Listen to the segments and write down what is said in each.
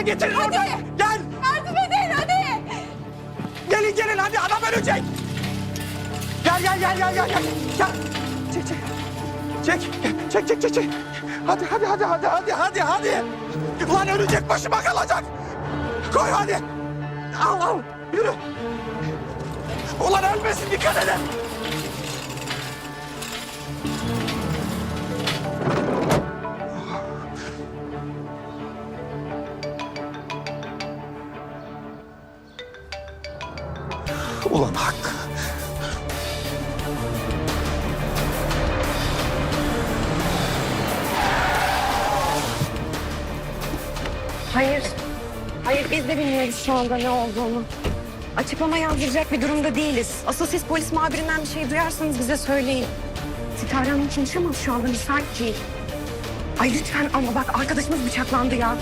varsa getirin Hadi. oradan. Gel. Yardım edin hadi. Gelin gelin hadi adam ölecek. Gel gel gel gel gel. Gel. gel. Çek çek. Çek. Çek çek çek çek. Hadi hadi hadi hadi hadi hadi hadi. Ulan ölecek başıma kalacak. Koy hadi. Al al. Yürü. Ulan ölmesin dikkat edin. Ulan Hakkı. Hayır. Hayır biz de bilmiyoruz şu anda ne olduğunu. Açıklama yazdıracak bir durumda değiliz. Asıl siz polis muhabirinden bir şey duyarsanız bize söyleyin. Sitare Hanım konuşamaz şu anda müsait değil. Ay lütfen ama bak arkadaşımız bıçaklandı ya.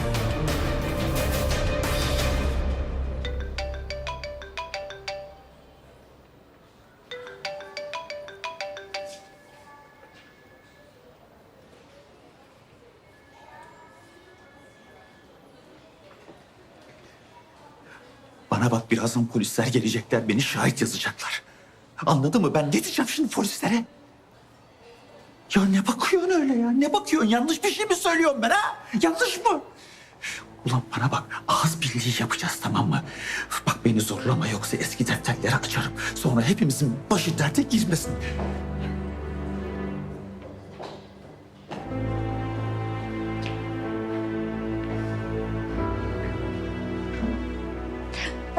Bana bak birazdan polisler gelecekler. Beni şahit yazacaklar. Anladın mı? Ben ne diyeceğim şimdi polislere? Ya ne bakıyorsun öyle ya? Ne bakıyorsun? Yanlış bir şey mi söylüyorum ben ha? Yanlış mı? Ulan bana bak ağız birliği yapacağız tamam mı? Bak beni zorlama yoksa eski defterleri açarım. Sonra hepimizin başı derde girmesin.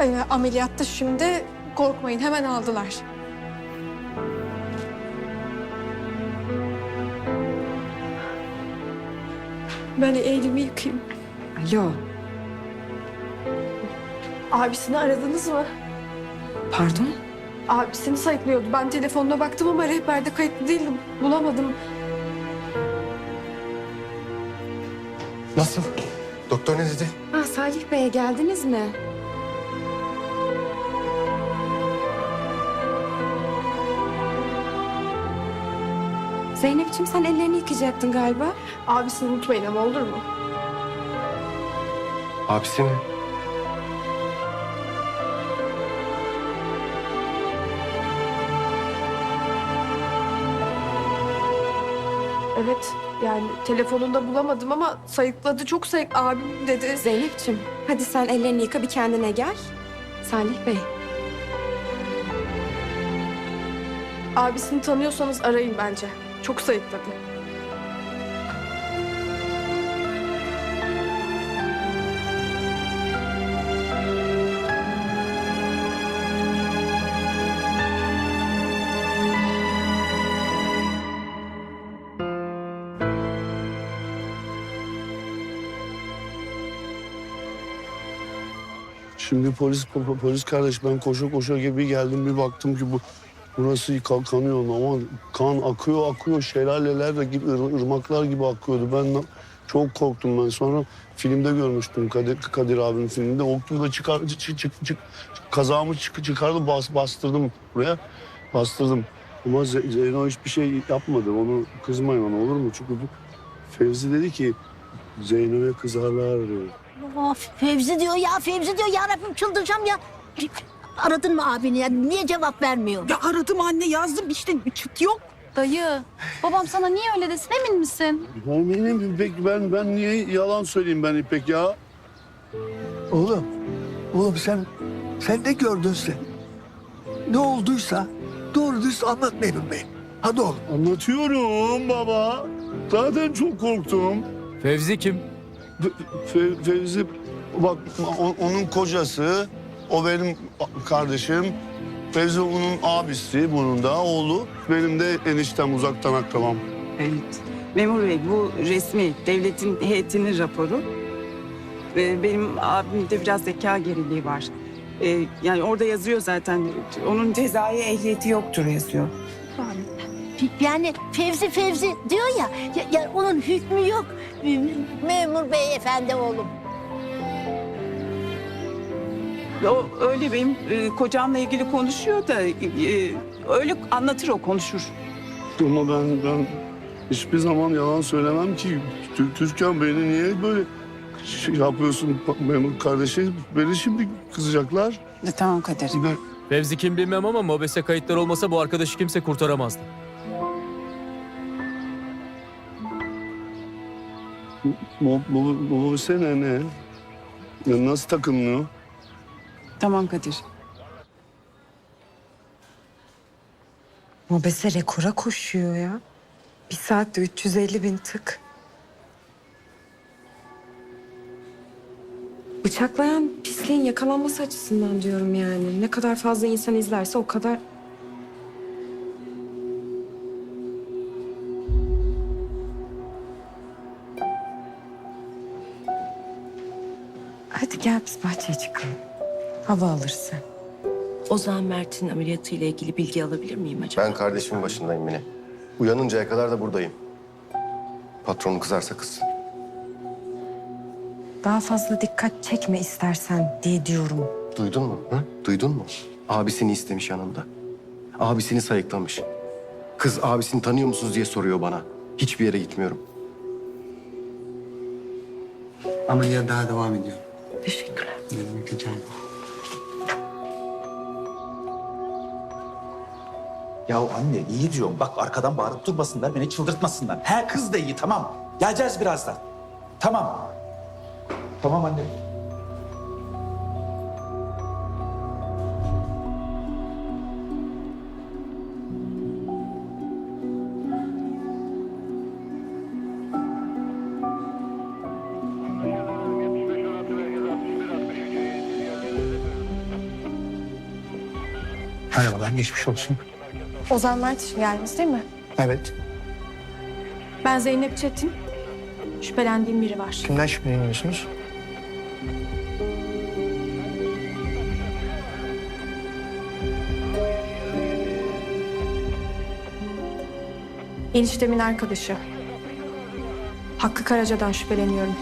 Ee, ameliyatta şimdi korkmayın hemen aldılar. Ben elimi yıkayayım. Alo. Abisini aradınız mı? Pardon? Abisini sayıklıyordu. Ben telefonuna baktım ama rehberde kayıtlı değildim. Bulamadım. Nasıl? Doktor ne dedi? Ha, Salih Bey'e geldiniz mi? Zeynep'ciğim sen ellerini yıkayacaktın galiba. Abisini unutmayın ama olur mu? Abisi mi? Evet. Yani telefonunda bulamadım ama sayıkladı. Çok sayık abim dedi. Zeynep'ciğim hadi sen ellerini yıka bir kendine gel. Salih Bey. Abisini tanıyorsanız arayın bence. Çok sayıkladı. Şimdi polis po- polis kardeş ben koşa koşa gibi geldim bir baktım ki bu burası kan- ama kan akıyor akıyor şelaleler de gibi ır- ırmaklar gibi akıyordu. Ben çok korktum ben sonra filmde görmüştüm Kadir, Kadir abinin filminde. O gibi çıkar çık, çık, çık, kazağımı çık, çıkardım bas, bastırdım buraya bastırdım. Ama Ze- Zeyno hiçbir şey yapmadı. Onu kızmayın ona olur mu? Çünkü Fevzi dedi ki Zeyno'ya kızarlar diyor. Aa, Fevzi diyor ya Fevzi diyor ya Rabbim çıldıracağım ya. Aradın mı abini ya? Niye cevap vermiyor? Ya aradım anne yazdım işte çıt yok. Dayı, babam sana niye öyle desin emin misin? Eminim İpek ben ben niye yalan söyleyeyim ben İpek ya? Oğlum, oğlum sen sen ne gördün sen? Ne olduysa doğru düz anlat Memnun Bey. Hadi oğlum. Anlatıyorum baba. Zaten çok korktum. Fevzi kim? Fe- Fe- Fevzi bak o- onun kocası, o benim kardeşim. Fevzi onun abisi, bunun da oğlu. Benim de eniştem uzaktan akrabam. Evet. Memur Bey bu resmi devletin heyetinin raporu. Ee, benim abimde biraz zeka geriliği var. Ee, yani orada yazıyor zaten. Onun cezai ehliyeti yoktur yazıyor. Yani Fevzi Fevzi diyor ya, ya, ya onun hükmü yok. Memur bey efendi oğlum. O öyle benim e, kocamla ilgili konuşuyor da e, öyle anlatır o konuşur. Ama ben ben hiçbir zaman yalan söylemem ki. Tür- Türkan beni niye böyle şey yapıyorsun memur kardeşi. Beni şimdi kızacaklar. E, tamam Kadir. De Fevzi kim bilmem ama mobese kayıtlar olmasa bu arkadaşı kimse kurtaramazdı. bu, bu, bu, bu sene ne? Ya nasıl takılmıyor? Tamam Kadir. Mobese rekora koşuyor ya. Bir saatte 350 bin tık. Bıçaklayan pisliğin yakalanması açısından diyorum yani. Ne kadar fazla insan izlerse o kadar... Hadi gel biz bahçeye çıkalım. Hava alırsın. Ozan Mert'in ameliyatıyla ilgili bilgi alabilir miyim acaba? Ben kardeşimin başındayım Mine. Uyanıncaya kadar da buradayım. Patronun kızarsa kızsın. Daha fazla dikkat çekme istersen diye diyorum. Duydun mu? Hı? Duydun mu? Abisini istemiş yanında. Abisini sayıklamış. Kız abisini tanıyor musunuz diye soruyor bana. Hiçbir yere gitmiyorum. Ameliyat daha devam ediyor. Teşekkürler. Ne demek rica ederim. Ya anne iyi diyorum. Bak arkadan bağırıp durmasınlar, beni çıldırtmasınlar. He kız da iyi tamam. Geleceğiz birazdan. Tamam. Tamam anne. Merhabalar geçmiş olsun. Ozan Mert için geldiniz değil mi? Evet. Ben Zeynep Çetin. Şüphelendiğim biri var. Kimden şüpheleniyorsunuz? Eniştemin arkadaşı. Hakkı Karaca'dan şüpheleniyorum.